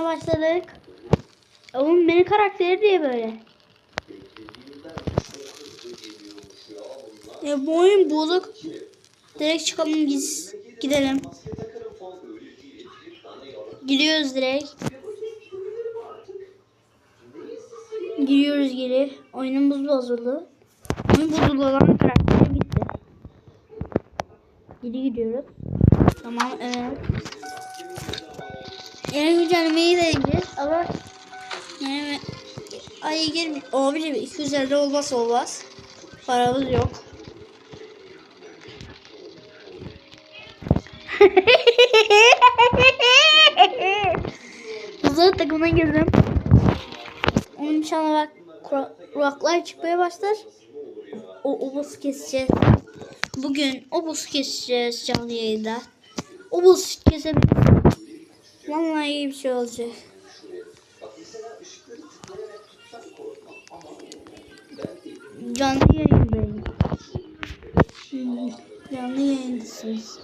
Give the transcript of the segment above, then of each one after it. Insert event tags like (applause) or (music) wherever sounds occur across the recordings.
oyuna başladık. Oğlum benim karakteri diye böyle. Ya bu oyun bozuk. Direkt çıkalım biz gidelim. Giriyoruz direkt. Giriyoruz geri. Oyunumuz bozuldu. Oyun bozuldu olan karakter gitti. Geri gidiyoruz. Tamam evet. Yeni güncellemeyi de indir ama yani ay girmiyor. Abicim 250 olmaz olmaz. Paramız yok. (laughs) Hızlı takımına girdim. Onun inşallah bak kuraklar çıkmaya başlar. O obusu keseceğiz. Bugün obusu keseceğiz canlı yayında. Obus kesebiliriz. Vallahi iyi bir şey olacak. Canlı yayındayım. Hmm, Canlı yayındasınız.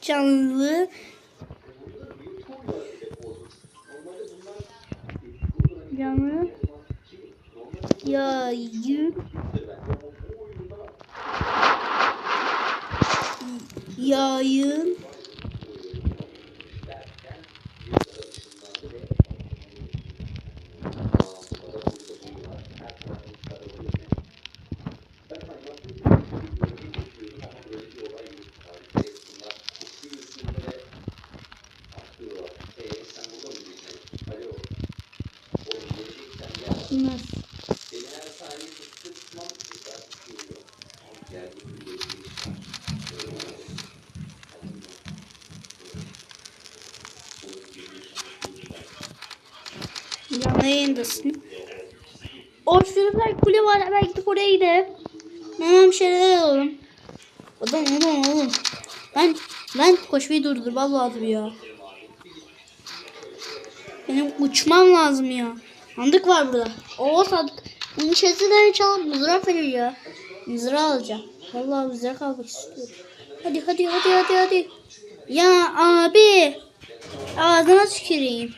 Canlı Canlı yayın yayın nasıl? Canlı yayındasın. O şurada kule var. Hemen gidip oraya gidelim. Hemen bir şeyler alalım. Adam adam oğlum. Ben ben koşmayı durdurmam lazım ya. Benim uçmam lazım ya. Sandık var burada. Oo sandık. Bunun içerisinden çalıp mızrak veriyor ya. Mızrak alacağım. Vallahi mızrak almak istiyorum. Hadi hadi hadi hadi hadi. Ya abi. Ağzına tüküreyim.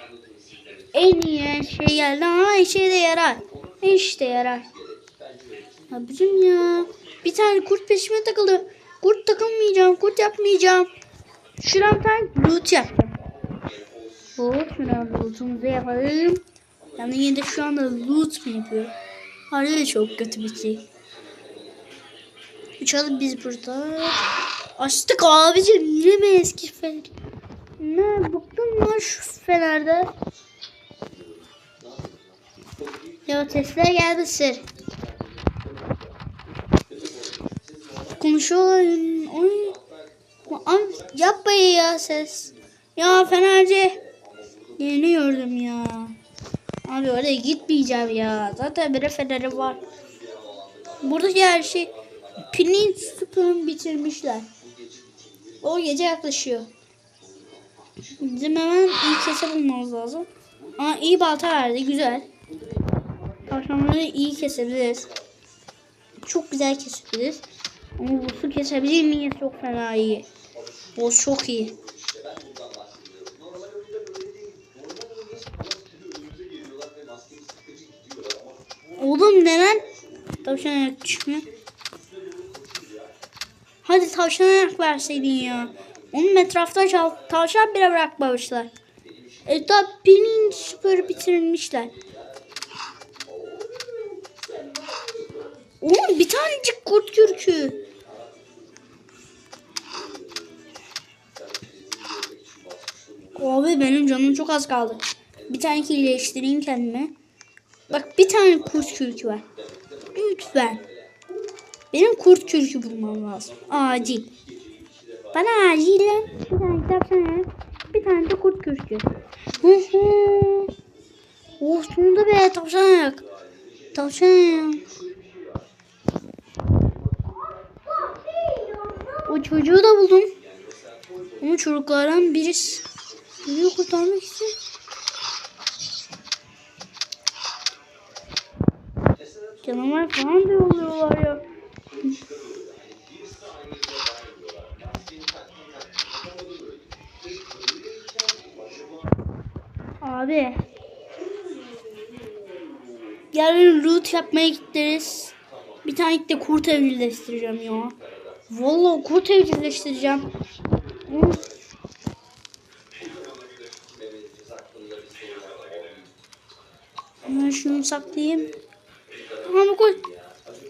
En iyi şey geldi ama işe de yarar. İşte yarar. Abicim ya. Bir tane kurt peşime takıldı. Kurt takılmayacağım. Kurt yapmayacağım. Bir tane loot yapacağım. Hop şuradan lootumuzu yapalım. Yani yine de şu anda loot mu yapıyor? Harbi çok kötü bir şey. Uçalım biz burada. Açtık abicim yine mi eski fener? Ne bıktım lan şu fenerde. Geldi sır. Konuşuyorlar. Oy. Ay, yapmayın ya ses. Ya Fenerci. Yeni gördüm ya. Abi oraya gitmeyeceğim ya. Zaten bir feneri var. Buradaki her şey pilin sıkın bitirmişler. O gece yaklaşıyor. Bizim hemen iyi kese bulmamız lazım. Ama iyi balta verdi. Güzel. Tavşanları iyi kesebiliriz. Çok güzel kesebiliriz. Ama boss'u kesebilir miyiz? Çok fena iyi. Boss çok iyi. Oğlum neden tavşan ayak çıkmıyor? Hadi tavşan ayak verseydin ya. Onun etrafta tavşan bile bırakmamışlar. Etraf pirinç süpür Oğlum bir tanecik kurt kürkü. Abi benim canım çok az kaldı. Bir tane iyileştireyim kendime. Bak bir tane kurt kürkü var. Lütfen. Benim kurt kürkü bulmam lazım. Acil. Bana acilen bir tane tavşan bir tane de kurt kürkü. Hı hı. Oh sonunda be tavşan ayak. Çocuğu da buldum. Onu çocuklardan birisi. Bunu kurtarmak için. Canavar falan da yolluyorlar ya. Abi. Yarın root yapmaya gideriz. Bir tane de kurt evcilleştireceğim ya. Vallahi kurt evcilleştireceğim. Hemen şunu saklayayım. Ama koy.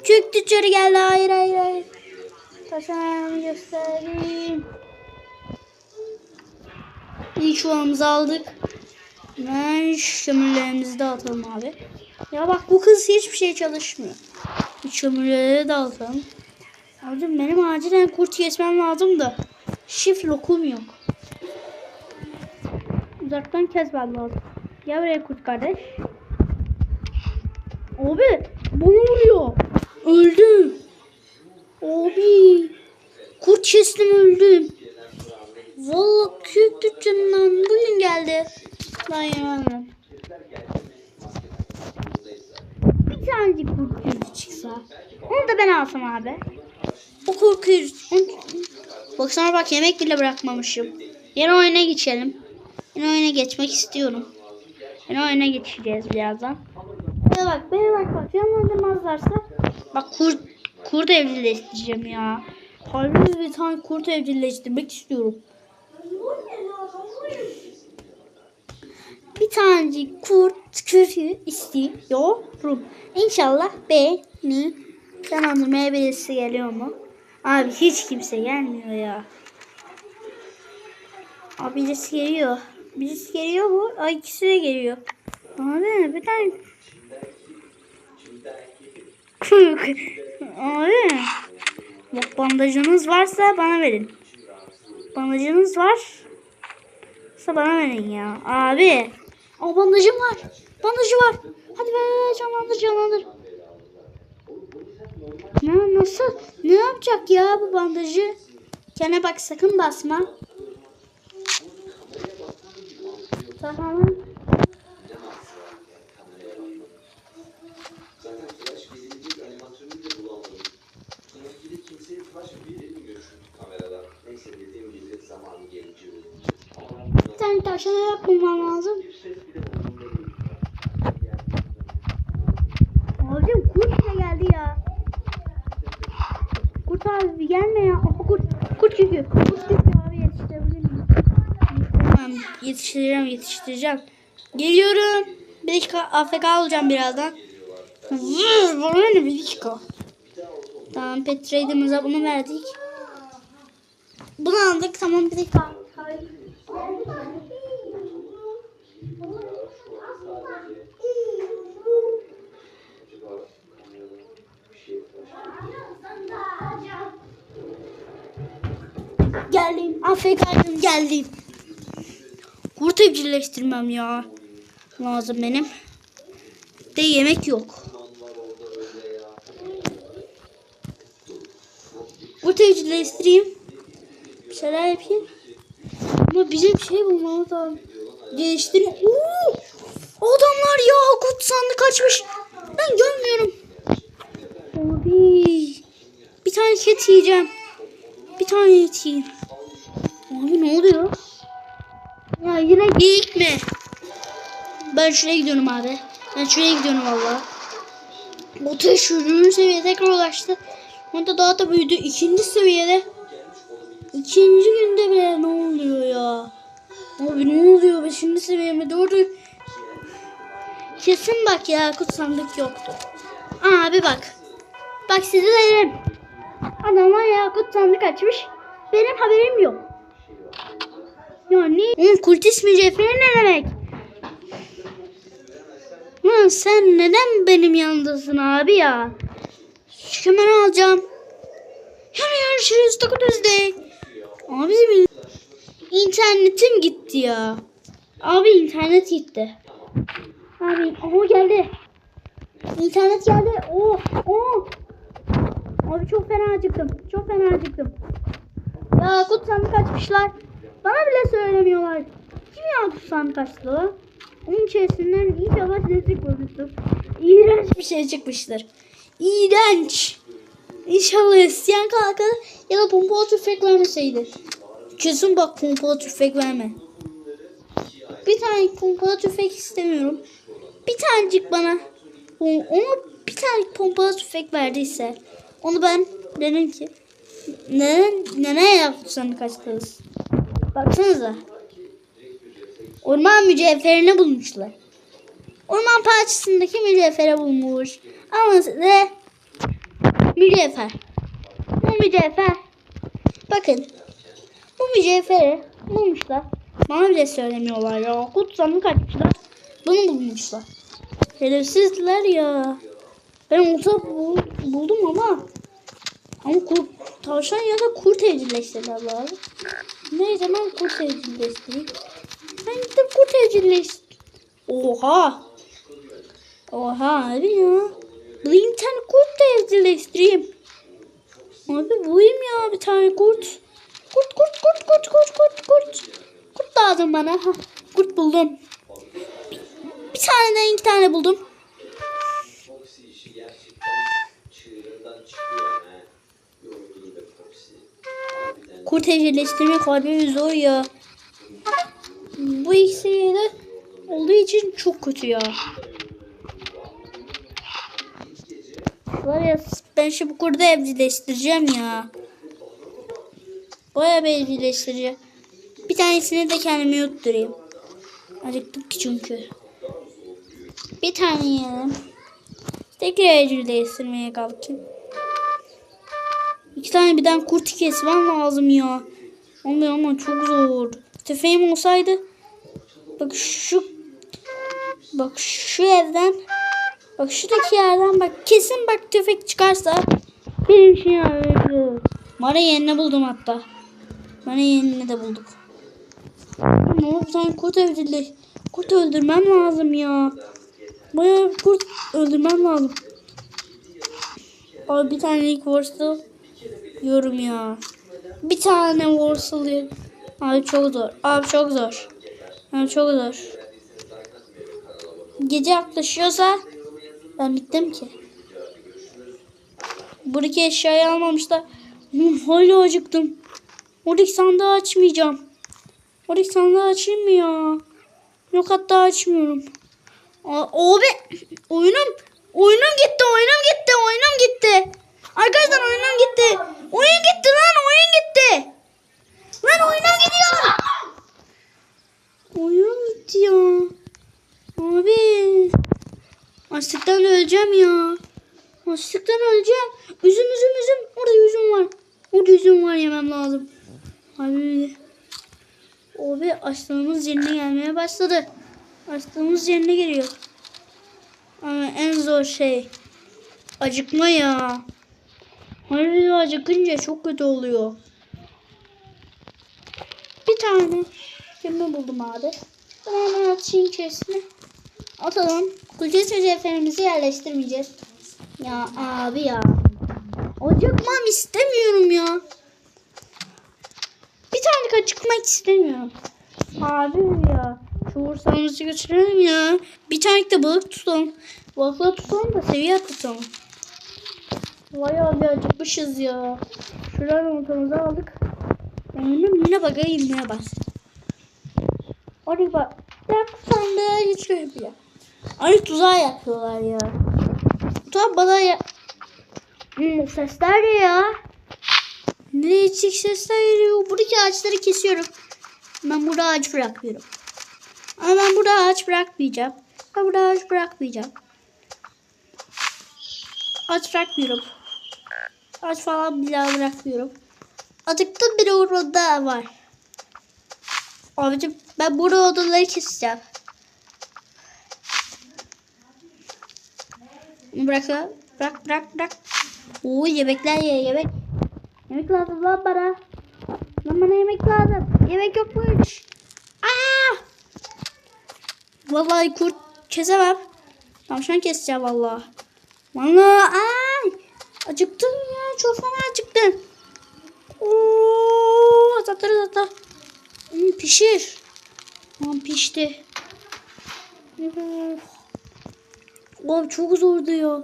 Çık dışarı geldi. Hayır hayır hayır. Taşan göstereyim. İlk çuvalımızı aldık. Ben kömürlerimizi de atalım abi. Ya bak bu kız hiçbir şey çalışmıyor. Kömürleri de atalım. Abicim benim acilen kurt kesmem lazım da. Şif lokum yok. Uzaktan kesmem lazım. Gel buraya kurt kardeş. Abi bana vuruyor. Öldüm. Abi. Kurt kestim öldüm. Vallahi kök dükkanından bugün geldi. Ben yemem. Bir tanecik kurt çıksa. Onu da ben alsam abi. O kurt yüzü. Baksana bak yemek bile bırakmamışım. Yeni oyuna geçelim. Yeni oyuna geçmek istiyorum. Yeni oyuna geçeceğiz birazdan. Bana bak, bana bak bak. Yanlandırmazlarsa. Bak kurt, kurt evcilleştireceğim ya. Harbi bir tane kurt evcilleştirmek istiyorum. Bir tanecik kurt kürü istiyorum. İnşallah beni canlandırmaya birisi geliyor mu? Abi hiç kimse gelmiyor ya. Abi birisi geliyor. Birisi geliyor mu? Ay ikisi de geliyor. Abi bir tane Abi. Bak bandajınız varsa bana verin. Bandajınız var. Sa bana verin ya. Abi. Aa bandajım var. Bandajı var. Hadi be canlandır canlandır. Ne nasıl? Ne yapacak ya bu bandajı? Kendine bak sakın basma. Tamam. Bir tane tavşana yapmam lazım. Abicim kurt geldi ya. Kurt abi gelme ya. Kurt, kurt çıkıyor. Kurt çıkıyor abi yetiştirebilir miyim? Tamam yetiştireceğim yetiştireceğim. Geliyorum. Bir dakika AFK olacağım birazdan. Vır, ne bir dakika. Tamam pet trade'imize bunu verdik. Bunu aldık tamam bir dakika. Geldim. AFK'yım geldim. Kurt evcilleştirmem ya. Lazım benim. De yemek yok. Kurt evcilleştireyim. Bir şeyler yapayım. Ama bizim şey bulmamız lazım. Geliştirin. Oo! Adamlar ya kurt sandık açmış. Ben görmüyorum. Abi. Bir tane ket yiyeceğim. Bir tane et yiyeyim. Abi ne oluyor? Ya yine geyik mi? Ben şuraya gidiyorum abi. Ben şuraya gidiyorum valla. Ateş ürünü seviye tekrar ulaştı. Hatta daha da büyüdü. İkinci seviyede. İkinci günde bile ne oluyor ya? Abi ne oluyor? Beşinci seviyeme doğru. Kesin bak ya kut sandık yoktu. Abi bak. Bak size derim. Adamlar yakut sandık açmış. Benim haberim yok. Ya ne? Oğlum kultist mücevheri ne demek? Lan sen neden benim yanındasın abi ya? Şu kemer alacağım. Yarın görüşürüz. Takı Tuesday. Abi bizim internetim gitti ya. Abi internet gitti. Abi o geldi. İnternet geldi. Oh oh. Abi çok fena acıktım. Çok fena acıktım. Ya kut sandık açmışlar. Bana bile söylemiyorlar. Kim ya kut sandık açtı lan? Onun içerisinden inşallah size çıkmamıştır. İğrenç bir şey çıkmıştır. İğrenç. İnşallah isteyen kalkar ya da pompalı tüfek vermeseydi. Kesin bak pompalı tüfek verme. Bir tane pompalı tüfek istemiyorum. Bir tanecik bana o- onu bir tane pompalı tüfek verdiyse onu ben dedim ki neden nereye yaptı sandık açtınız? Baksanıza. Orman mücevherini bulmuşlar. Orman parçasındaki mücevheri bulmuş. Ama size mücevher. Bu mücevher. Bakın. Bu mücevheri bulmuşlar. Bana bile söylemiyorlar ya. Kutsanı kaçmışlar. Bunu bulmuşlar. Şerefsizler ya. Ben olsa bul- buldum ama ama kurt, tavşan ya da kurt evcilleştirdiler lazım. Neyse ben kurt evcilleştireyim. Ben gidip kurt evcilleştireyim. Oha. Oha abi ya. Bulayım tane kurt da evcilleştireyim. Abi bulayım ya bir tane kurt. Kurt kurt kurt kurt kurt kurt kurt. Kurt lazım bana. Hah, kurt buldum. Bir, bir tane de iki tane buldum. Kurt evcilleştirmek harbi zor ya. Bu ikisi de olduğu için çok kötü ya. Var ya ben şu bu kurdu evcilleştireceğim ya. Baya bir evcilleştireceğim. Bir tanesini de kendime yutturayım. Acıktım ki çünkü. Bir tane yiyelim. Tekrar evcilleştirmeye kalkayım. İki tane birden kurt kesmem lazım ya. Ama ama çok zor. Tüfeğim olsaydı bak şu bak şu evden bak şuradaki yerden bak kesin bak tüfek çıkarsa benim şey yarayabilir. Mara yerini buldum hatta. Mara yerini de bulduk. Ama bir tane kurt evcilleş. Kurt öldürmem lazım ya. Bayağı kurt öldürmem lazım. Abi bir tane ilk varsa yorum ya. Bir tane vursuluyor. Abi çok zor. Abi çok zor. Abi çok zor. Gece yaklaşıyorsa ben bittim ki. Buradaki eşyayı almamışlar. Hala acıktım. Oradaki sandığı açmayacağım. Oradaki sandığı açayım mı ya? Yok hatta açmıyorum. Aa, Abi oyunum oyunum gitti oyunum gitti oyunum gitti. Arkadaşlar oyunum gitti. Oyun gitti lan oyun gitti. Lan oyunum gidiyor. Oyunum gitti ya. Abi. Açlıktan öleceğim ya. Açlıktan öleceğim. Üzüm üzüm üzüm. Orada üzüm var. Orada üzüm var yemem lazım. Abi. Abi açlığımız yerine gelmeye başladı. Açlığımız yerine geliyor. Ama en zor şey acıkma ya. Hayır acıkınca çok kötü oluyor. Bir tane kemi buldum abi. Ben hemen atayım içerisine. Atalım. Kudret mücevherimizi yerleştirmeyeceğiz. Ya abi ya. Acıkmam istemiyorum ya. Bir tane acıkmak istemiyorum. Abi ya. Şu ursamızı götürelim ya. Bir tane de balık tutalım. Balıkla tutalım da seviye tutalım. Vay abi acıkmışız ya. Şuradan ortamızı aldık. Benim yine baga inmeye başladı. Oraya bak. Yak sandığı hiç yapıyor. Ay tuzağı yapıyorlar ya. Tuzağı bana ya... Hmm, sesler ne ya? Ne değişik sesler geliyor. Buradaki ağaçları kesiyorum. Ben burada ağaç bırakmıyorum. Ama ben burada ağaç bırakmayacağım. Ben burada ağaç bırakmayacağım. Ağaç bırakmıyorum. Ağaç falan bile bırakmıyorum. Acıktım bir orada var. Abicim ben burada odaları keseceğim. Bırak. Bırak bırak bırak. Oo yemekler ye yemek. Yemek lazım lan bana. Lan bana yemek lazım. Yemek yokmuş. Aa! Vallahi kurt kesemem. Tavşan keseceğim vallahi. Vallahi ay. Acıktım ya. Çok fena acıktım. Oo, tatları tatlı. Hmm, pişir. Tamam pişti. Üf. Abi çok zordu ya.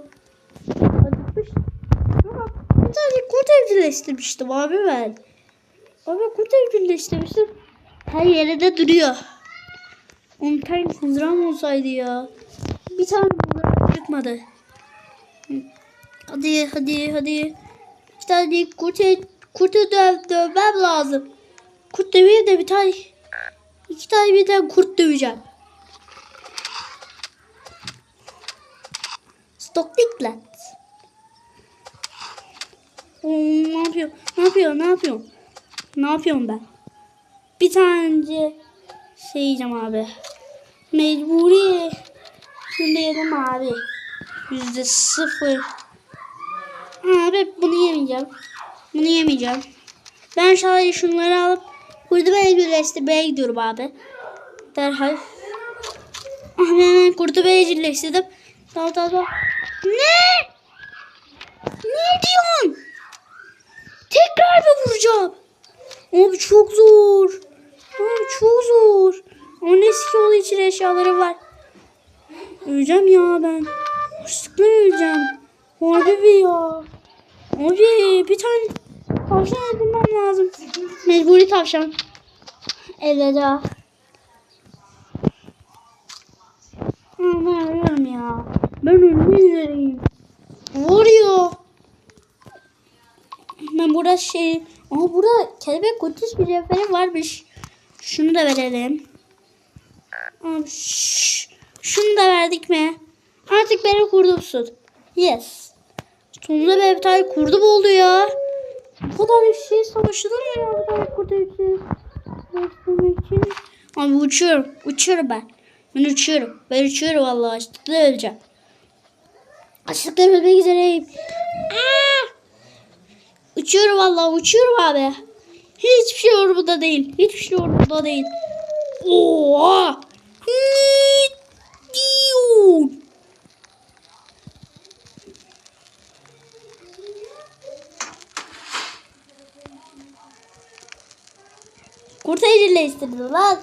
Bir tane kurt evcilleştirmiştim abi ben. Abi kurt evcilleştirmiştim. Her yere de duruyor. On tane mızrağım olsaydı ya. Bir tane mızrağım çıkmadı. Hadi hadi hadi. İşte hadi kurtu, kurtu döv, dövmem lazım. Kurt döveyim de bir tane. iki tane bir tane kurt döveceğim. Stockdiklat. Oo, ne yapıyor? Ne yapıyor? Ne yapıyor? Ne yapıyorum ben? Bir tane şey yiyeceğim abi. Mecburi. Şimdi yedim abi. Yüzde sıfır. Abi bunu yemeyeceğim. Bunu yemeyeceğim. Ben şöyle şunları alıp kurdu ben birleştirmeye gidiyorum abi. Derhal. Ah, ben birleştirdim. Tamam tamam tamam. Ne? Ne diyorsun? Tekrar mı vuracağım? Abi çok zor. Abi çok zor. Onun eski yolu için eşyaları var. Öleceğim ya ben. Hırsızlıkla öleceğim. Harbi bir ya. Abi bir tane tavşan edinmem lazım. Mecburi tavşan. Elveda. Ben ölüyorum ya. Ben ölmek üzereyim. Vuruyor. Ben burada şey... Aa burada kelebek kutusu bir cevheri varmış. Şunu da verelim. Aa, şş, şunu da verdik mi? Artık beni kurdumsun. Yes. Sonunda bir tane kurdum oldu ya. Bu kadar şey savaşılır mı ya? Bu kadar kurdu için. Abi uçuyorum. Uçuyorum ben. Ben uçuyorum. Ben uçuyorum vallahi. Açlıkla öleceğim. Açlıkla ölmek üzereyim. Aa! Uçuyorum vallahi uçuyorum abi. Hiçbir şey orada değil. Hiçbir şey orada değil. Oha! Ne istedi lan.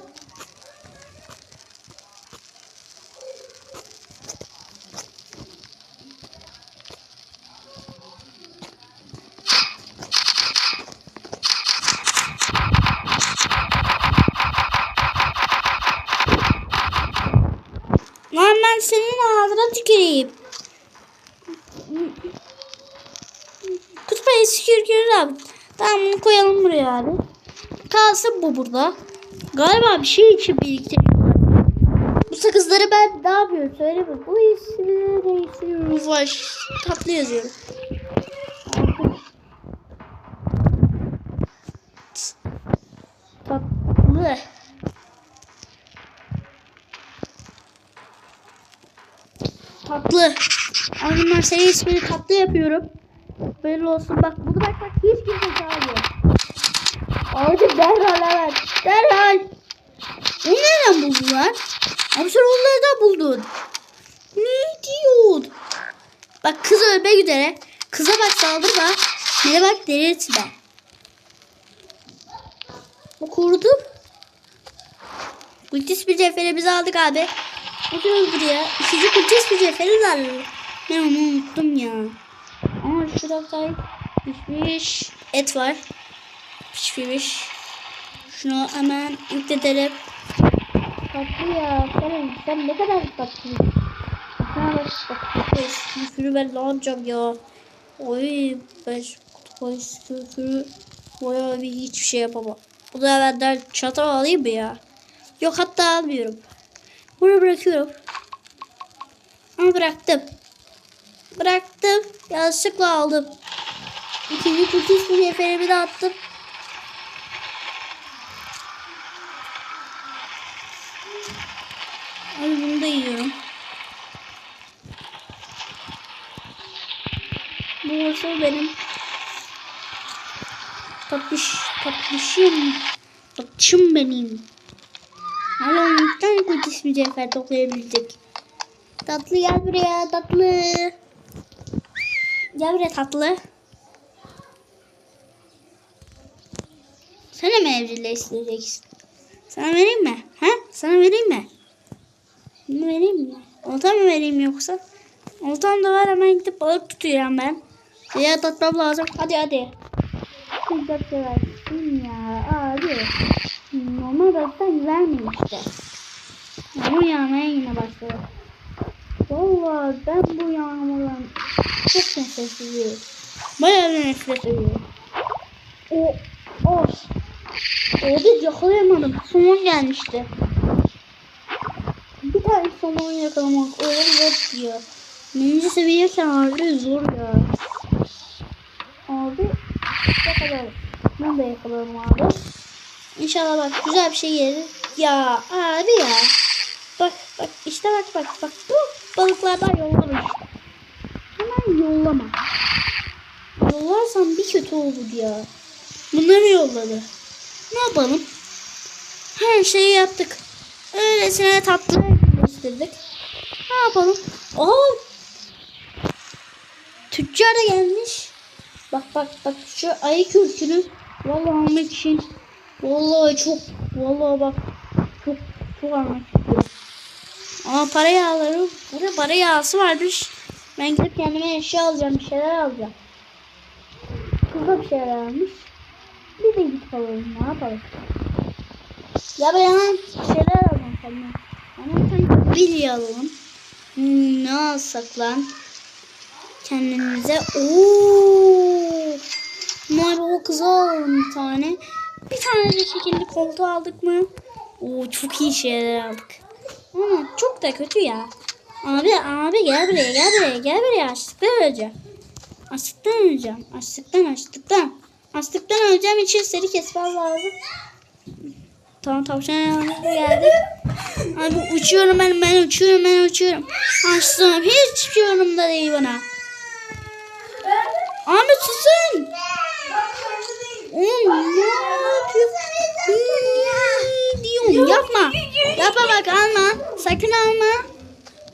Lan ben senin ağzına tüküreyim. Kutup ayısı kürkürür abi. Tamam bunu koyalım buraya abi. Kalsın bu burada. Galiba bir şey için birlikte. Bu sakızları ben ne yapıyorum söyleme. Bu ismini değiştiriyorum. Var. Tatlı yazıyorum. Tatlı. Tatlı. Ben senin ismini tatlı yapıyorum. Böyle olsun. Bak bunu bak bak hiç kimse çağırmıyor. Abi derhal evet. Derhal. Bu nereden buldular? Abi sen onları da buldun. Ne diyorsun? Bak kız ölmek üzere. Kıza bak saldırma. Bana bak delirtme. O kurdu. Kultis bir ceferi biz aldık abi. Da öldürüyor. İkinci kultis bir ceferi de aldık. Ben onu unuttum ya. Ama şurada pişmiş et var. Pişmiş. Şunu hemen yükletelim. Tatlı ya. Sen, sen ne kadar tatlısın. Sana bak. Bir sürü ben ne yapacağım ya. Oy ben kutu sürü bayağı bir hiçbir şey yapamam. Bu da benden çatal alayım mı ya? Yok hatta almıyorum. Bunu bırakıyorum. Ama bıraktım. Bıraktım. Yanlışlıkla aldım. İkinci kutu ismi neferimi de attım. Hadi bunu da yiyorum. Bu nasıl benim? Tatlış, tatlışım. Tatlışım benim. Hala bir tane kutu ismi cevher toplayabildik. Tatlı gel buraya tatlı. Gel buraya tatlı. Sana mı evcilleştireceksin? Sana vereyim mi? Ha? Sana vereyim mi? Bunu vereyim mi? Olta mı vereyim yoksa? Oltam da var hemen gidip balık tutuyorum ben. Ya tatmam lazım. Hadi hadi. De versin ya abi. Normal balıktan vermeyin işte. Yağmur yağmaya yine başladı. Vallahi ben bu yağmurdan çok nefret ediyorum. Bayağı bir nefret ediyorum. O, of. Orada yakalayamadım. Somon gelmişti. Bir tane somon yakalamak öyle zor diyor. Birinci seviyeyken harbi zor ya. Abi yakalarım. Ben de yakalarım abi. İnşallah bak güzel bir şey gelir. Ya abi ya. Bak bak işte bak bak bak bu balıklardan yollama işte. Yollama. Yollarsan bir kötü olur ya. Bunları yolladı. Ne yapalım? Her şeyi yaptık. Öylesine tatlı gösterdik. Ne yapalım? Aa! Tüccar da gelmiş. Bak bak bak şu ayı kürkünü vallahi almak için vallahi çok vallahi bak çok çok almak istiyorum. Ama para yağları burada para yağısı varmış. Ben gidip kendime eşya alacağım bir şeyler alacağım. Kız da bir şeyler almış. Bir de gidip alalım ne yapalım. Ya ben hemen şeyler alalım kendime. Hemen sen bilye alalım. Hmm, ne alsak lan? kendimize. Oo! Noel Baba kızı alalım bir tane. Bir tane de şekilli koltuğu aldık mı? Oo çok iyi şeyler aldık. Ama çok da kötü ya. Abi abi gel buraya gel buraya gel buraya açlıktan öleceğim. Açlıktan öleceğim. Açlıktan açlıktan. Açlıktan öleceğim için seni kesmem lazım. Tamam tavşan geldik. Abi uçuyorum ben ben uçuyorum ben uçuyorum. Açtım hiç şey yorumda değil bana. Ahmet susun. Oğlum ne yapıyorsun? Yapma. Yapma bak alma. Sakın alma.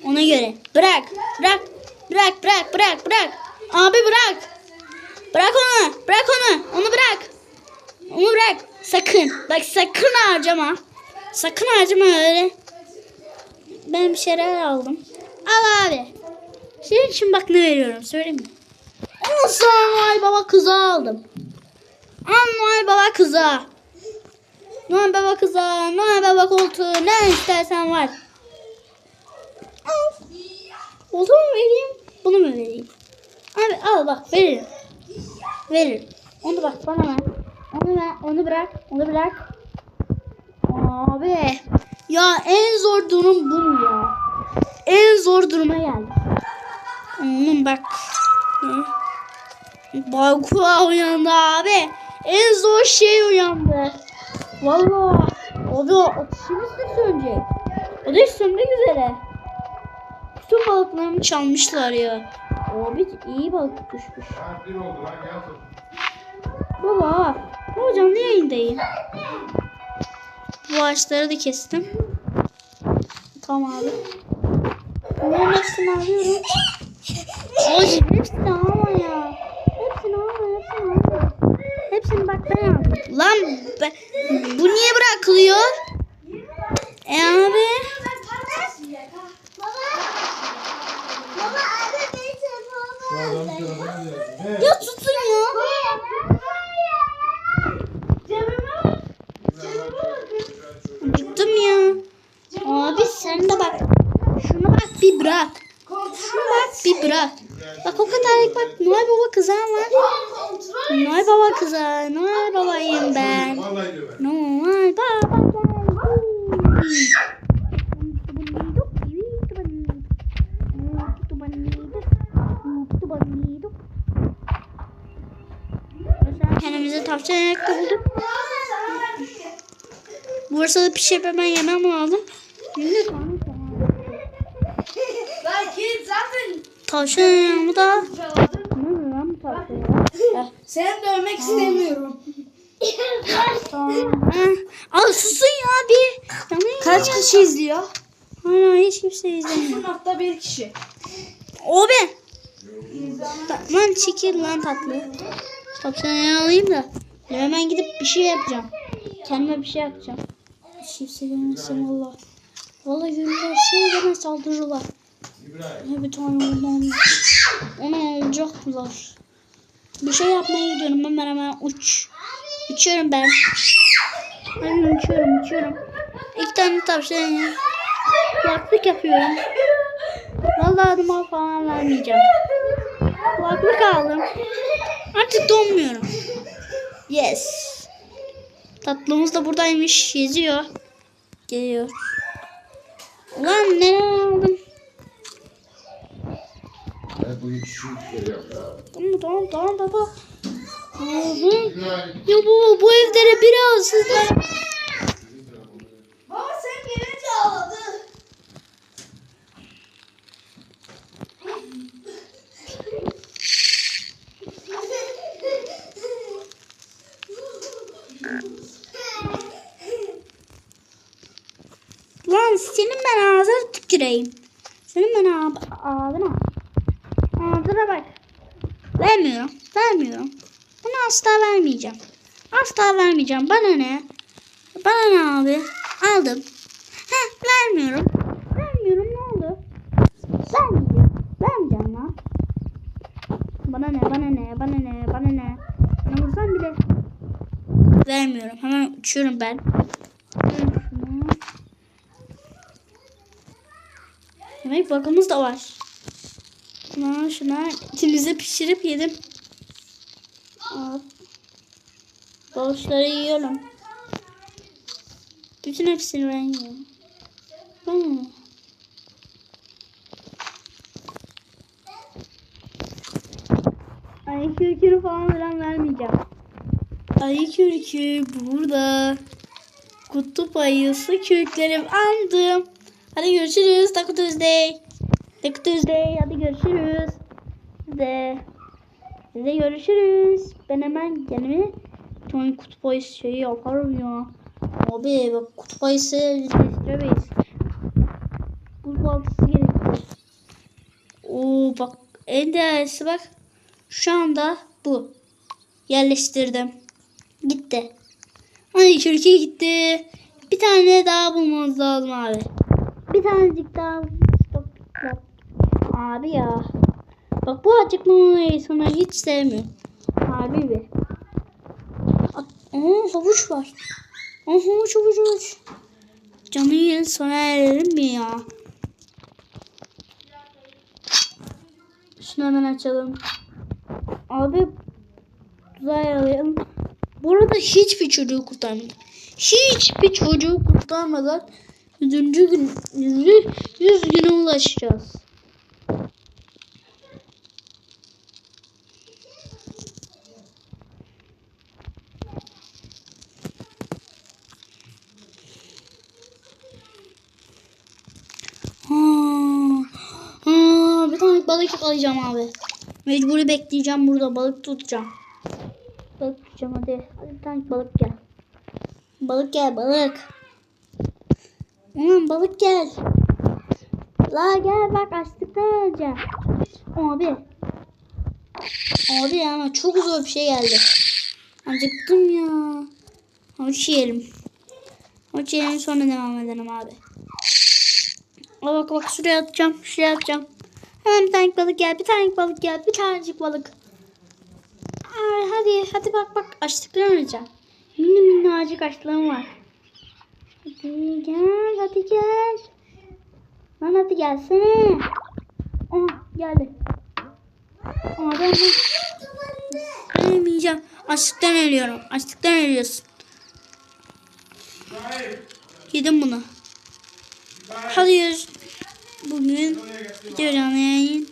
Ona göre. Bırak. Bırak. Bırak bırak bırak bırak. Abi bırak. Bırak onu. Bırak onu. Onu bırak. Onu bırak. Sakın. Bak sakın harcama. Sakın harcama öyle. Ben bir şeyler aldım. Al abi. Senin için bak ne veriyorum söyleyeyim mi? Al sana Noel Baba kızı aldım. Al Noel Baba kıza. Noel Baba kıza, Noel Baba koltuğu ne istersen var. Al. Koltuğu mu vereyim? Bunu mu vereyim? Abi al bak veririm. Veririm. Onu bak bana ver. Onu ver, onu bırak, onu bırak. Abi. Ya en zor durum bu mu ya? En zor duruma geldim. Onun bak. Balkona uyandı abi. En zor şey uyandı. Valla. Abi o de sönecek. Ateş sönmek üzere. Bütün balıklarımı çalmışlar ya. Abi iyi balık düşmüş. Baba. Baba canlı yayındayım. Bu ağaçları da kestim. Tamam abi. Bunların hepsini alıyorum. Oğlum hepsini alma ya. Hepsini alma, hepsini alma. Hepsini bak ben aldım. Lan be, bu niye bırakılıyor? E abi. Şu adamın telefonu geldi. Ne? Ya tutun ya. Acıktım ya. Abi sen de bak. Şuna bak bir bırak. Şuna bak bir bırak. Bak o kadarlık bak Noel Baba kızan var. Noel Baba kıza. Noel Babayım ben. Noel Baba geldi. Kendimize tavşan ayakta bulduk. Bursa'da pişirip hemen yemem lazım. Tavşan ayağımı da... Seni dövmek istemiyorum. Al susun ya bir. Kaç kişi izliyor? Hala hiç kimse izlemiyor. 0.1 kişi. O be. Lan çekil lan tatlı. Ayağı alayım da. Hemen gidip bir şey yapacağım. Kendime bir şey yapacağım. Kimse görmesin valla. Valla görürler şey bana saldırırlar. Ne bir tane ondan. Onu alacaklar. Bir şey yapmaya gidiyorum hemen hemen uç. Uçuyorum ben. Hemen uçuyorum uçuyorum. İki tane tavşan kulaklık yapıyorum. Vallahi adıma falan vermeyeceğim. Kulaklık aldım. Artık donmuyorum. Yes. Tatlımız da buradaymış. Geziyor. Geliyor. Ulan ne aldım? Bu. Tamam tamam tamam baba. Ya baba bu evlere biraz sizler. Baba sen gelince ağladı. Lan senin ben tüküreyim. Senin ben ağ- ağzına. Ağzına bak. Vermiyorum. Vermiyorum. Bunu asla vermeyeceğim. Asla vermeyeceğim. Bana ne? Bana ne abi? Aldım. Heh, vermiyorum. Vermiyorum ne oldu? Vermeyeceğim. Vermeyeceğim lan. Bana ne? Bana ne? Bana ne? Bana ne? Bana vursan bile. Vermiyorum. Hemen uçuyorum ben. Şunu. Demek bakımız da var. Şuna şuna içimize pişirip yedim. Al. Doğuşları yiyorum. Bütün hepsini ben yiyorum. Ben Ay kürkünü falan filan vermeyeceğim. Ay kürkü burada. Kutup ayısı kürklerim aldım. Hadi görüşürüz. Taco Tuesday. Taco Tuesday. Hadi görüşürüz. Size. Size görüşürüz. Ben hemen kendime bir tane kutup ayısı şeyi yaparım ya. Abi bak kutup ayısı yerleştiremeyiz. Buzdolabısı gerekir. Oo bak en değerlisi bak. Şu anda bu. Yerleştirdim. Gitti. Ay Türkiye gitti. Bir tane daha bulmamız lazım abi. Bir tanecik daha. Stop. Stop. Abi ya. Bak bu açıklamayı sana hiç sevmiyorum. Abi be. Aa havuç var. Aa havuç havuç havuç. Canı yeni sona erelim mi ya? Şunu hemen açalım. Abi tuzağı alayım. Bu arada hiçbir çocuğu kurtarmadım. Hiçbir çocuğu kurtarmadan 100. gün 100, 100 güne ulaşacağız. Ha, ha, bir tane balık yakalayacağım abi. Mecburi bekleyeceğim burada balık tutacağım. Balık tutacağım hadi. Hadi bir tane balık gel. Balık gel balık. Aman balık gel. La gel bak açlıktan öleceğim. Abi. Abi ama çok zor bir şey geldi. Acıktım ya. Havuç yiyelim. Havuç yiyelim sonra devam edelim abi. Bak bak şuraya atacağım. Şuraya atacağım. Hemen bir tane balık gel. Bir tane balık gel. Bir tanecik balık. Ay, hadi hadi bak bak açlıktan öleceğim. Mini minnacık açlığım var. Hadi gel hadi gel. Lan hadi gelsene. Aha geldi. Ben Ölmeyeceğim. Açlıktan ölüyorum. Açlıktan ölüyorsun. Yedim bunu. Hadi yürü. Bugün video canlı yayın